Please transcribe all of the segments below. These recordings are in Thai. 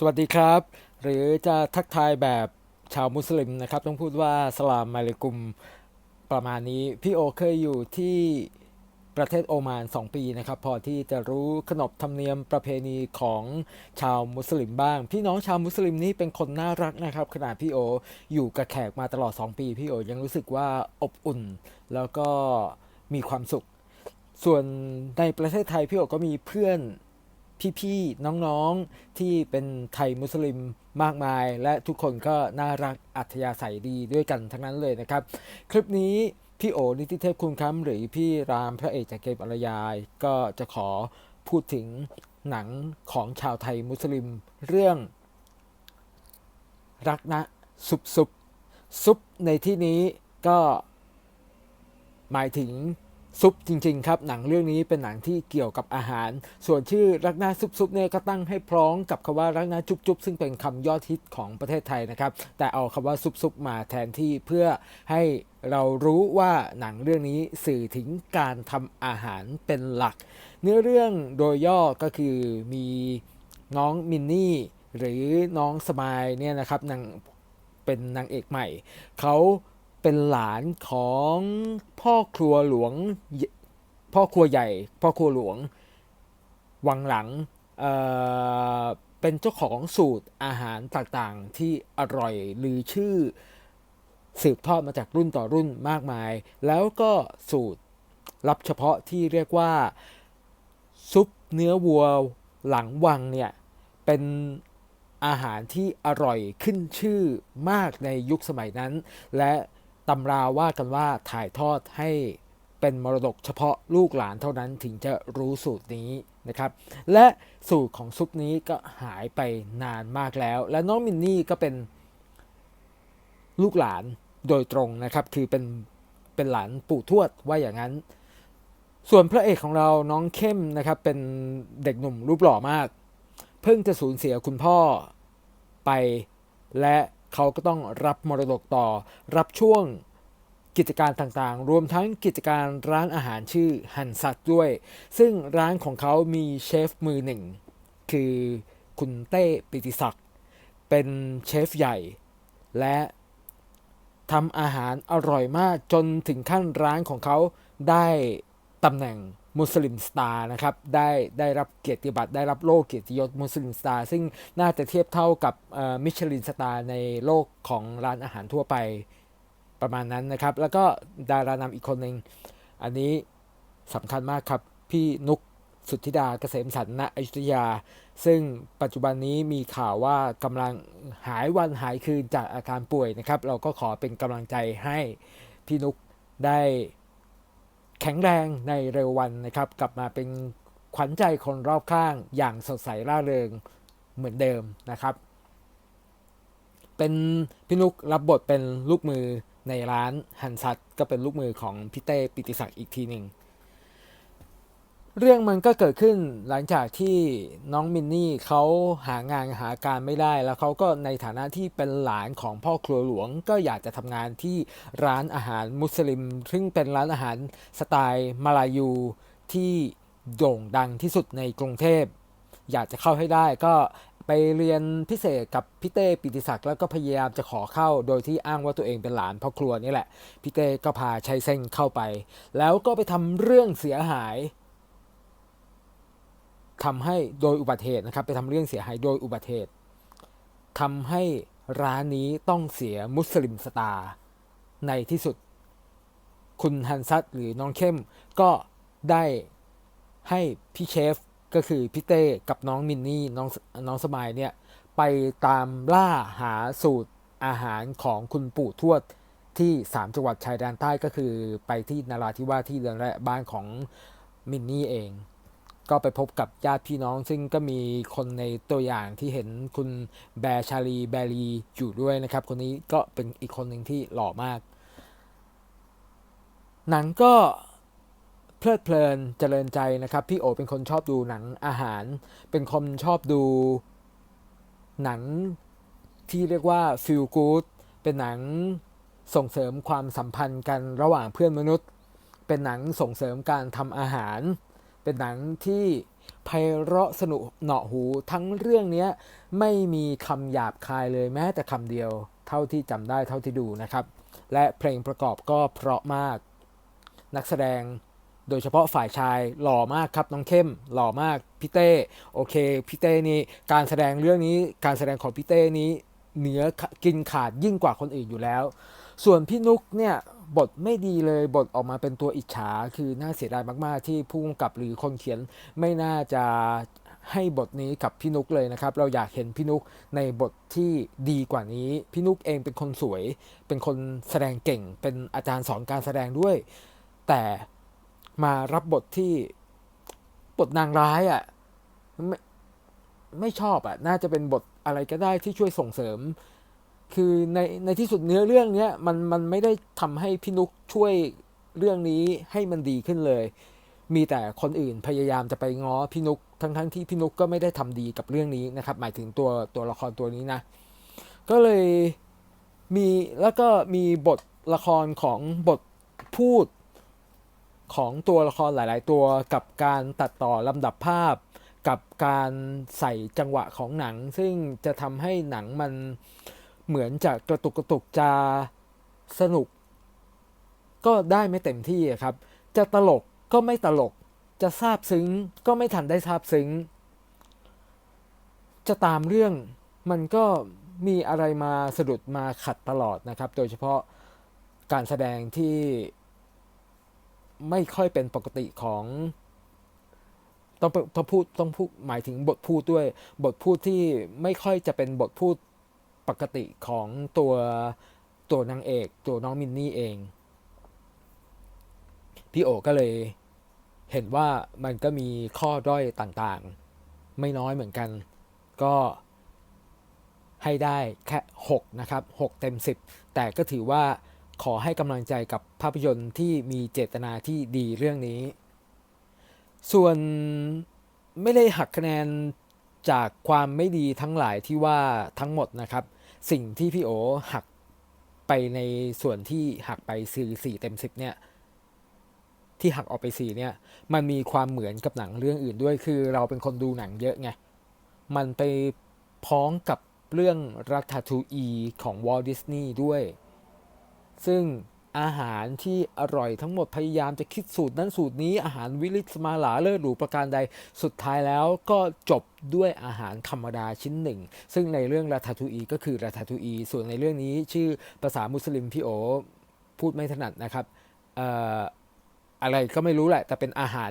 สวัสดีครับ หรือจะทักทายแบบชาวมุสลิมนะครับ ต้องพูดว่าสลามอะลัยกุมประมาณนี้ พี่โอเคยอยู่ที่ประเทศโอมาน 2 ปีนะครับ พอที่จะรู้ขนบธรรมเนียมประเพณีของชาวมุสลิมบ้าง พี่น้องชาวมุสลิมนี่เป็นคนน่ารักนะครับ ขนาดพี่โออยู่กับแขกมาตลอด 2 ปี พี่โอยังรู้สึกว่าอบอุ่น แล้วก็มีความสุข ส่วนในประเทศไทยพี่โอก็มีเพื่อน พี่ๆน้องๆที่เป็นไทยมุสลิมมากมาย และทุกคนก็น่ารักอัธยาศัยดีด้วยกันทั้งนั้นเลยนะครับ คลิปนี้พี่โอนิติเทพคุณคำหรือพี่รามพระเอกจากเกมอรยาย ก็จะขอพูดถึงหนังของชาวไทยมุสลิมเรื่อง รักนะซุปซุปซุปในที่นี้ก็หมายถึง ซุปจริงๆครับหนังเรื่องนี้เป็นหนังที่เกี่ยวกับอาหาร ส่วนชื่อรักนาซุปซุปเนี่ยก็ตั้งให้พร้อมกับคำว่ารักนาจุ๊บจุ๊บซึ่งเป็นคำยอดฮิตของประเทศไทยนะครับ แต่เอาคำว่าซุปซุปมาแทนที่เพื่อให้เรารู้ว่าหนังเรื่องนี้สื่อถึงการทำอาหารเป็นหลัก เนื้อเรื่องโดยย่อก็คือมีน้องมินนี่หรือน้องสมายเนี่ยนะครับนางเป็นนางเอกใหม่เขา เป็นหลานของพ่อครัวหลวง พ่อครัวใหญ่ พ่อครัวหลวง วังหลังเเป็นเจ้าของสูตรอาหารต่างๆ ที่อร่อยลือชื่อสืบทอดมาจากรุ่นต่อรุ่นมากมาย แล้วก็สูตรลับเฉพาะที่เรียกว่า ซุปเนื้อวัวหลังวังเนี่ย เป็นอาหารที่อร่อยขึ้นชื่อมากในยุคสมัยนั้น และ ตำราว่ากันว่าถ่ายทอดให้เป็นมรดกเฉพาะลูกหลานเท่านั้นถึงจะรู้สูตรนี้นะครับ และสูตรของซุปนี้ก็หายไปนานมากแล้ว และน้องมินนี่ก็เป็นลูกหลานโดยตรงนะครับ คือเป็นเป็นหลานปู่ทวดว่าอย่างนั้น ส่วนพระเอกของเราน้องเข้มนะครับ เป็นเด็กหนุ่มรูปหล่อมาก เพิ่งจะสูญเสียคุณพ่อไปและ เขาก็ต้องรับมรดกต่อ รับช่วงกิจการต่างๆ รวมทั้งกิจการร้านอาหารชื่อฮันซัตด้วย ซึ่งร้านของเขามีเชฟมือหนึ่ง คือคุณเต้ปิติศักดิ์เป็นเชฟใหญ่ และทำอาหารอร่อยมากจนถึงขั้นร้านของเขาได้ตำแหน่ง มุสลิมสตาร์นะครับได้ได้รับเกียรติบัตรได้รับโล่เกียรติยศมุสลิมสตาร์ซึ่งน่าจะเทียบเท่ากับมิชลินสตาร์ในโลกของร้านอาหารทั่วไปประมาณนั้นนะครับ แล้วก็ดารานำอีกคนหนึ่งอันนี้สำคัญมากครับ พี่นุกสุทธิดาเกษมสันณอยุธยา ซึ่งปัจจุบันนี้มีข่าวว่ากำลังหายวันหายคืนจากอาการป่วยนะครับ เราก็ขอเป็นกำลังใจให้พี่นุกได้ แข็งแรงในเร็ววันนะครับ กลับมาเป็นขวัญใจคนรอบข้างอย่างสดใสร่าเริงเหมือนเดิมนะครับ เป็นพี่นุกรับบทเป็นลูกมือในร้านหันซัดก็เป็นลูกมือของพี่เต้ปิติศักดิ์อีกทีหนึ่ง เรื่องมันก็เกิดขึ้นหลังจากที่น้องมินนี่เขาหางานหาการไม่ได้ แล้วเขาก็ในฐานะที่เป็นหลานของพ่อครัวหลวง ก็อยากจะทำงานที่ร้านอาหารมุสลิม ซึ่งเป็นร้านอาหารสไตล์มาลายูที่โด่งดังที่สุดในกรุงเทพ อยากจะเข้าให้ได้ก็ไปเรียนพิเศษกับพี่เต้ปิติศักดิ์แล้วก็พยายามจะขอเข้า โดยที่อ้างว่าตัวเองเป็นหลานพ่อครัวนี่แหละพี่เต้ก็พาชัยเส้งเข้าไป แล้วก็ไปทำเรื่องเสียหาย ทำให้โดยอุบัติเหตุนะครับไปทำเรื่องเสียหายโดยอุบัติเหตุทำให้ร้านนี้ต้องเสียมุสลิมสตาร์ในที่สุด คุณฮันซัตหรือน้องเข้มก็ได้ให้พี่เชฟก็คือพี่เต้กับน้องมินนี่น้องน้องสมายเนี่ยไปตามล่าหาสูตรอาหารของคุณปู่ทวดที่ 3 จังหวัดชายแดนใต้ก็คือไปที่นาราธิวาสที่เรือนและบ้านของมินนี่เอง ก็ไปพบกับญาติพี่น้อง ซึ่งก็มีคนในตัวอย่างที่เห็นคุณแบร์ชาลีแบรีอยู่ด้วยนะครับ คนนี้ก็เป็นอีกคนหนึ่งที่หล่อมาก หนังก็เพลิดเพลินเจริญใจนะครับ พี่โอเป็นคนชอบดูหนังอาหาร เป็นคนชอบดูหนังที่เรียกว่าฟิลกูดเป็นหนังส่งเสริมความสัมพันธ์กันระหว่างเพื่อนมนุษย์ เป็นหนังส่งเสริมการทำอาหาร เป็นหนังที่ไพเราะสนุกเหนาะหูทั้งเรื่องเนี้ยไม่มีคำหยาบคายเลยแม้แต่คำเดียว เท่าที่จำได้เท่าที่ดูนะครับ และเพลงประกอบก็เพราะมาก นักแสดงโดยเฉพาะฝ่ายชายหล่อมากครับน้องเข้มหล่อมากพี่เต้โอเคพี่เต้นี่การแสดงเรื่องนี้การแสดงของพี่เต้นี้เหนือกินขาดยิ่งกว่าคนอื่นอยู่แล้ว ส่วนพี่นุกเนี่ย บทไม่ดีเลยบทออกมาเป็นตัวอิจฉาคือน่าเสียดายมาก ๆ ที่ผู้กำกับหรือคนเขียนไม่น่าจะให้บทนี้กับพี่นุกเลยนะครับ เราอยากเห็นพี่นุกในบทที่ดีกว่านี้ พี่นุกเองเป็นคนสวย เป็นคนแสดงเก่ง เป็นอาจารย์สอนการแสดงด้วย แต่มารับบทที่บทนางร้ายอะ่ะไม่ไม่ชอบอะ่ะน่าจะเป็นบทอะไรก็ได้ที่ช่วยส่งเสริม คือในในที่สุดเนื้อเรื่องเนี้ยมันมันไม่ได้ทำให้พี่นุกช่วยเรื่องนี้ให้มันดีขึ้นเลย มีแต่คนอื่นพยายามจะไปง้อพี่นุกทั้งทั้งที่พี่นุกก็ไม่ได้ทำดีกับเรื่องนี้นะครับ หมายถึงตัวตัวละครตัวนี้นะ ก็เลยมีแล้วก็มีบทละครของบทพูดของตัวละครหลาย ๆ ตัวกับการตัดต่อลำดับภาพ กับการใส่จังหวะของหนัง ซึ่งจะทำให้หนังมัน เหมือนจะกระตุกกระตุกจะสนุก ก็ได้ไม่เต็มที่ครับ จะตลกก็ไม่ตลก จะซาบซึ้งก็ไม่ทันได้ซาบซึ้ง จะตามเรื่องมันก็มีอะไรมาสะดุดมาขัดตลอดนะครับ โดยเฉพาะการแสดงที่ไม่ค่อยเป็นปกติของต้องต้องพูดต้องพูดหมายถึงบทพูดด้วย บทพูดที่ไม่ค่อยจะเป็นบทพูด ปกติของตัวตัวนางเอกตัวน้องมินนี่เอง พี่โอก็เลยเห็นว่ามันก็มีข้อด้อยต่างๆ ไม่น้อยเหมือนกัน ก็ให้ได้แค่ 6 นะครับ 6 เต็ม 10 แต่ก็ถือว่าขอให้กำลังใจกับภาพยนตร์ที่มีเจตนาที่ดีเรื่องนี้ ส่วนไม่ได้หักคะแนนจากความไม่ดีทั้งหลายที่ว่าทั้งหมดนะครับ สิ่งที่พี่โอหักไปในส่วนที่หักไปสี่สี่เต็มสิบเนี่ย ที่หักออกไปสี่เนี่ย มันมีความเหมือนกับหนังเรื่องอื่นด้วย คือเราเป็นคนดูหนังเยอะไง มันไปพ้องกับเรื่องรัตทูอีของวอลดิสนีย์ด้วย ซึ่ง อาหารที่อร่อยทั้งหมดพยายามจะคิดสูตรนั้นสูตรนี้อาหารวิลิสมาหลาเลิศหรูประการใดสุดท้ายแล้วก็จบด้วยอาหารธรรมดาชิ้นหนึ่ง ซึ่งในเรื่องราทาทูอีก็คือราทาทูอีส่วนในเรื่องนี้ชื่อภาษามุสลิมพี่โอพูดไม่ถนัดนะครับอออะไรก็ไม่รู้แหละ แต่เป็นอาหาร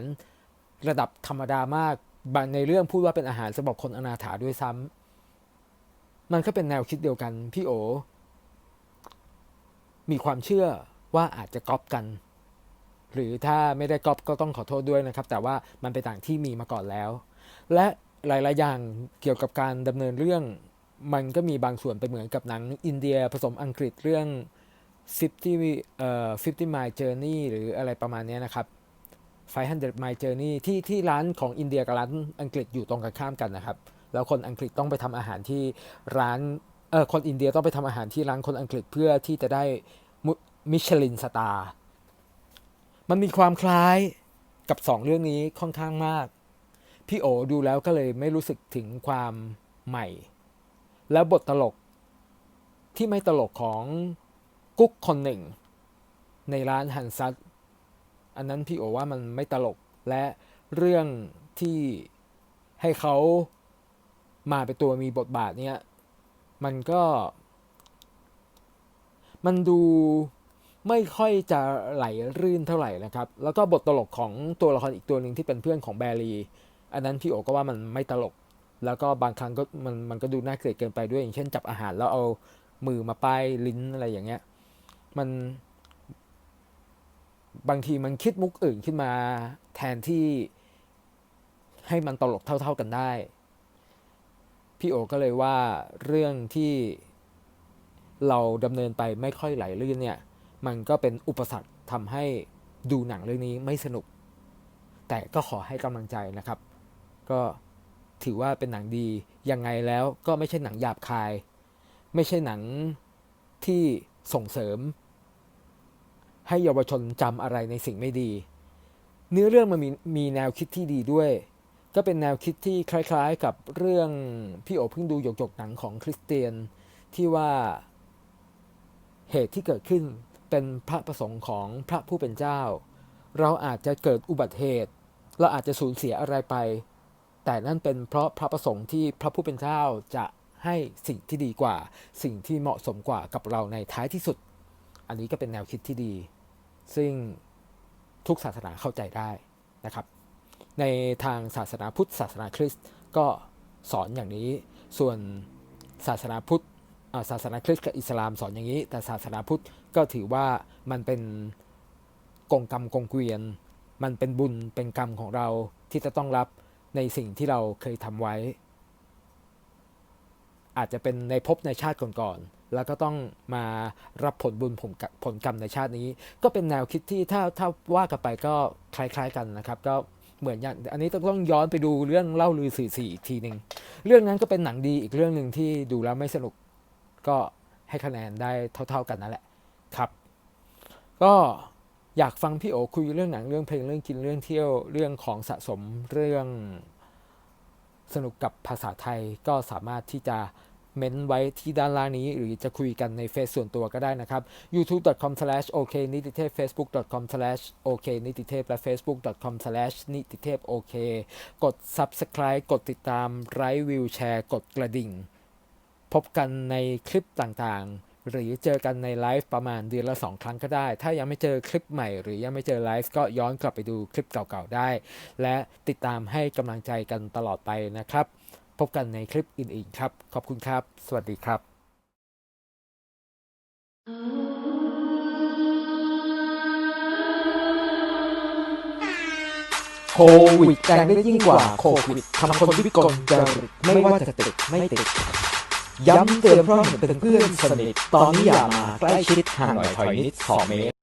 ระดับธรรมดามากบางในเรื่องพูดว่าเป็นอาหารสำหรับคนอนาถาด้วยซ้ำมันก็เป็นแนวคิดเดียวกันพี่โอมีความเชื่อ ว่าอาจจะก๊อปกัน หรือถ้าไม่ได้ก๊อปก็ต้องขอโทษด้วยนะครับ แต่ว่ามันเป็นต่างที่มีมาก่อนแล้ว และหลาย ๆ อย่างเกี่ยวกับการดำเนินเรื่อง มันก็มีบางส่วนไปเหมือนกับหนังอินเดียผสมอังกฤษเรื่อง 50เอ่อ50 mile journey หรืออะไรประมาณนี้นะครับ 500 mile journey ที่ที่ร้านของอินเดียกับร้านอังกฤษอยู่ตรงกันข้ามกันนะครับ แล้วคนอังกฤษต้องไปทำอาหารที่ร้านเออคนอินเดียต้องไปทำอาหารที่ร้านคนอังกฤษเพื่อที่จะได้ มิชลินสตาร์มันมีความคล้ายกับสองเรื่องนี้ค่อนข้างมาก พี่โอดูแล้วก็เลยไม่รู้สึกถึงความใหม่ แล้วบทตลกที่ไม่ตลกของกุ๊กคนหนึ่ง ในร้านฮันซัตอันนั้นพี่โอว่ามันไม่ตลกและเรื่องที่ให้เขามาเป็นตัวมีบทบาทเนี่ย มันก็ มันดู ไม่ค่อยจะไหลรื่นเท่าไหร่นะครับ แล้วก็บทตลกของตัวละครอีกตัวหนึ่งที่เป็นเพื่อนของแบรีอันนั้นพี่โอก็ว่ามันไม่ตลก แล้วก็บางครั้งก็มันมันก็ดูน่าเกลียดเกินไปด้วย อย่างเช่นจับอาหารแล้วเอามือมาป้ายลิ้นอะไรอย่างเงี้ย มันบางทีมันคิดมุกอื่นขึ้นมาแทนที่ให้มันตลกเท่า ๆกันได้ พี่โอก็เลยว่าเรื่องที่เราดำเนินไปไม่ค่อยไหลลื่นเนี่ย มันก็เป็นอุปสรรคทำให้ดูหนังเรื่องนี้ไม่สนุก แต่ก็ขอให้กำลังใจนะครับ ก็ถือว่าเป็นหนังดี ยังไงแล้วก็ไม่ใช่หนังหยาบคาย ไม่ใช่หนังที่ส่งเสริม ให้เยาวชนจำอะไรในสิ่งไม่ดี เนื้อเรื่องมันมีมีแนวคิดที่ดีด้วย ก็เป็นแนวคิดที่คล้ายๆ กับเรื่องพี่โอเพิ่งดูหยกๆหนังของคริสเตียนที่ว่าเหตุที่เกิดขึ้น เป็นพระประสงค์ของพระผู้เป็นเจ้า เราอาจจะเกิดอุบัติเหตุ เราอาจจะสูญเสียอะไรไป แต่นั่นเป็นเพราะพระประสงค์ที่พระผู้เป็นเจ้าจะให้สิ่งที่ดีกว่า สิ่งที่เหมาะสมกว่ากับเราในท้ายที่สุด อันนี้ก็เป็นแนวคิดที่ดี ซึ่งทุกศาสนาเข้าใจได้นะครับ ในทางศาสนาพุทธศาสนาคริสต์ก็สอนอย่างนี้ ส่วนศาสนาพุทธ ศาสนาคริสต์กับอิสลามสอนอย่างนี้ แต่ศาสนาพุทธก็ถือว่ามันเป็นกงกรรมกงเกวียน มันเป็นบุญเป็นกรรมของเราที่จะต้องรับในสิ่งที่เราเคยทำไว้ อาจจะเป็นในภพในชาติก่อนๆแล้วก็ต้องมารับผลบุญผลกรรมผลกรรมในชาตินี้ ก็เป็นแนวคิดที่ถ้าถ้าว่ากันไปก็คล้ายๆกันนะครับ ก็เหมือนอย่างอันนี้ต้องต้องย้อนไปดูเรื่องเล่าลือสื่อสี่อีกทีหนึ่งเรื่องนั้นก็เป็นหนังดีอีกเรื่องหนึ่งที่ดูแล้วไม่สนุก ก็ให้คะแนนได้เท่า ๆกันนั่นแหละครับ ก็อยากฟังพี่โอคุยเรื่องหนังเรื่องเพลงเรื่องกินเรื่องเที่ยวเรื่องของสะสมเรื่องสนุกกับภาษาไทยก็สามารถที่จะเม้นไว้ที่ด้านล่างนี้ หรือจะคุยกันในเฟซส่วนตัวก็ได้นะครับ youtube.com/ok นิติเทพ facebook.com/ok นิติเทพและ facebook.com/ นิติเทพโอเคกด subscribe กดติดตามไลค์วิวแชร์ กดกระดิ่ง พบกันในคลิปต่างๆ หรือเจอกันในไลฟ์ประมาณเดือนละ 2 ครั้งก็ได้ ถ้ายังไม่เจอคลิปใหม่ หรือยังไม่เจอไลฟ์ก็ย้อนกลับไปดูคลิปเก่าๆได้ และติดตามให้กำลังใจกันตลอดไปนะครับ พบกันในคลิปอื่นๆครับ ขอบคุณครับ สวัสดีครับโควิดแรงได้ยิ่งกว่าโควิดทำคนวิกลจริตไม่ว่าจะติดไม่ติด ย้ำเตือนเพราะเห็นเป็นเพื่อนสนิท ตอนนี้อย่ามาใกล้ชิดห่างหน่อยถอยนิดสองเมตร